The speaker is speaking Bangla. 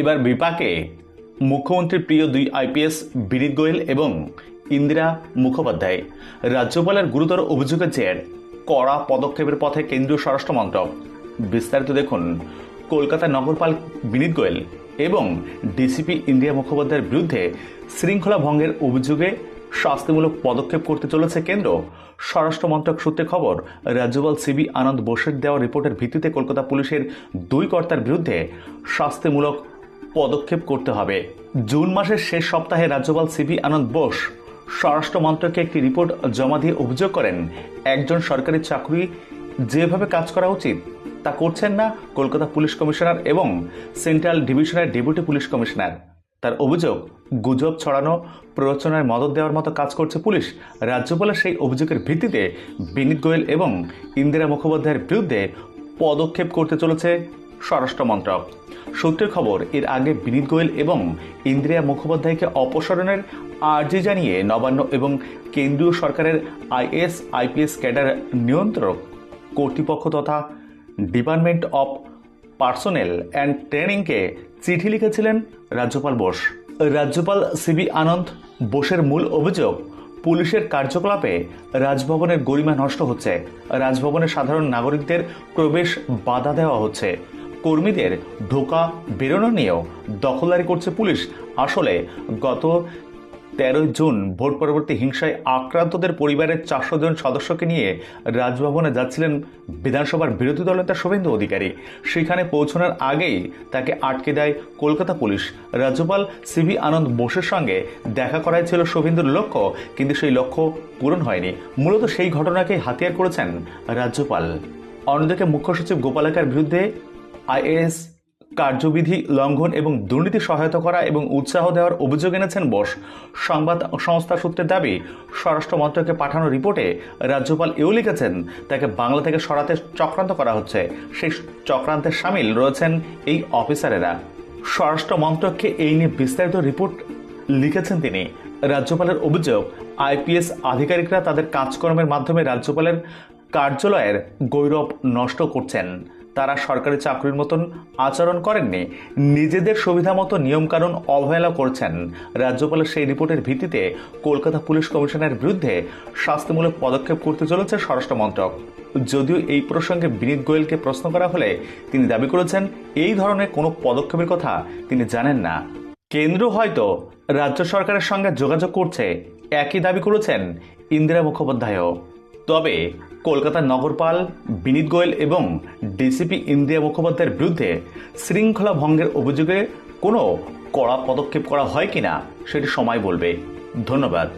এবার বিপাকে মুখ্যমন্ত্রীর প্রিয় দুই আইপিএস বিনীত গোয়েল এবং ইন্দিরা মুখোপাধ্যায়। রাজ্যপালের গুরুতর অভিযোগের জের, কড়া পদক্ষেপের পথে কেন্দ্রীয় স্বরাষ্ট্র মন্ত্রক। বিস্তারিত দেখুন, কলকাতা নগরপাল বিনীত গোয়েল এবং ডিসিপি ইন্দিরা মুখোপাধ্যায়ের বিরুদ্ধে শৃঙ্খলা ভঙ্গের অভিযোগে শাস্তিমূলক পদক্ষেপ করতে চলেছে কেন্দ্র। স্বরাষ্ট্র মন্ত্রক সূত্রে খবর, রাজ্যপাল সিবি আনন্দ বোসের দেওয়া রিপোর্টের ভিত্তিতে কলকাতা পুলিশের দুই কর্তার বিরুদ্ধে শাস্তিমূলক পদক্ষেপ করতে হবে। জুন মাসের শেষ সপ্তাহে রাজ্যপাল সিবি আনন্দ বোস স্বরাষ্ট্র মন্ত্রকে একটি রিপোর্ট জমা দিয়ে অভিযোগ করেন, একজন সরকারি চাকরি যেভাবে কাজ করা উচিত, তা করছেন না কলকাতা পুলিশ কমিশনার এবং সেন্ট্রাল ডিভিশনের ডেপুটি পুলিশ কমিশনার। তার অভিযোগ, গুজব ছড়ানো, প্ররোচনায় মদত দেওয়ার মতো কাজ করছে পুলিশ। রাজ্যপালের সেই অভিযোগের ভিত্তিতে বিনীত গোয়েল এবং ইন্দিরা মুখোপাধ্যায়ের বিরুদ্ধে পদক্ষেপ করতে চলেছে স্বরাষ্ট্র মন্ত্রক। সূত্রের খবর, এর আগে বিনীত গোয়েল এবং ইন্দ্রিয়া মুখোপাধ্যায়কে অপসারণের আর্জি জানিয়ে নবান্ন এবং কেন্দ্রীয় সরকারের আইএস, আইপিএস ক্যাডার নিয়ন্ত্রক কর্তৃপক্ষ তথা ডিপার্টমেন্ট অফ পার্সোনেল অ্যান্ড ট্রেনিংকে চিঠি লিখেছিলেন রাজ্যপাল বোস। রাজ্যপাল সিবি আনন্দ বোসের মূল অভিযোগ, পুলিশের কার্যকলাপে রাজভবনের গরিমা নষ্ট হচ্ছে। রাজভবনে সাধারণ নাগরিকদের প্রবেশ বাধা দেওয়া হচ্ছে। কর্মীদের ঢোকা বেরোনো নিয়েও দখলদারি করছে পুলিশ। আসলে গত তেরোই জুন ভোট পরবর্তী হিংসায় আক্রান্তদের পরিবারের চারশো জন সদস্যকে নিয়ে রাজভবনে যাচ্ছিলেন বিধানসভার বিরোধী দলনেতা শুভেন্দু অধিকারী। সেখানে পৌঁছানোর আগেই তাকে আটকে দেয় কলকাতা পুলিশ। রাজ্যপাল সিবি আনন্দ বোসের সঙ্গে দেখা করাই ছিল শুভেন্দুর লক্ষ্য, কিন্তু সেই লক্ষ্য পূরণ হয়নি। মূলত সেই ঘটনাকে হাতিয়ার করেছেন রাজ্যপাল। অন্যদিকে মুখ্য সচিব গোপালাকার বিরুদ্ধে আইএএস কার্যবিধি লঙ্ঘন এবং দুর্নীতি সহায়তা করা এবং উৎসাহ দেওয়ার অভিযোগ এনেছেন বোস। সংবাদ সংস্থা সূত্রের দাবি, স্বরাষ্ট্র মন্ত্রকে পাঠানো রিপোর্টে রাজ্যপাল এও লিখেছেন, তাকে বাংলা থেকে সরাতে চক্রান্ত করা হচ্ছে। সেই চক্রান্তে সামিল রয়েছেন এই অফিসারেরা। স্বরাষ্ট্র মন্ত্রককে এই নিয়ে বিস্তারিত রিপোর্ট লিখেছেন তিনি। রাজ্যপালের অভিযোগ, আইপিএস আধিকারিকরা তাদের কাজকর্মের মাধ্যমে রাজ্যপালের কার্যালয়ের গৌরব নষ্ট করছেন। তারা সরকারি চাকরির মতন আচরণ করেননি। নিজেদের সুবিধা মতো নিয়মকানুন অবহেলা করছেন। রাজ্যপালের সেই রিপোর্টের ভিত্তিতে কলকাতা পুলিশ কমিশনের বিরুদ্ধে শাস্তিমূলক পদক্ষেপ করতে চলেছে স্বরাষ্ট্র মন্ত্রক। যদিও এই প্রসঙ্গে বিনীত গোয়েলকে প্রশ্ন করা হলে তিনি দাবি করেছেন, এই ধরনের কোনো পদক্ষেপের কথা তিনি জানেন না। কেন্দ্র হয়তো রাজ্য সরকারের সঙ্গে যোগাযোগ করছে, একই দাবি করেছেন ইন্দিরা মুখোপাধ্যায়ও। তবে কলকাতার নগরপাল, বিনীত গোয়েল এবং ডিসিপি ইন্দিরা মুখোপাধ্যায়ের বিরুদ্ধে শৃঙ্খলা ভঙ্গের অভিযোগে কোনো কড়া পদক্ষেপ করা হয় কিনা, সেটি সময় বলবে। ধন্যবাদ।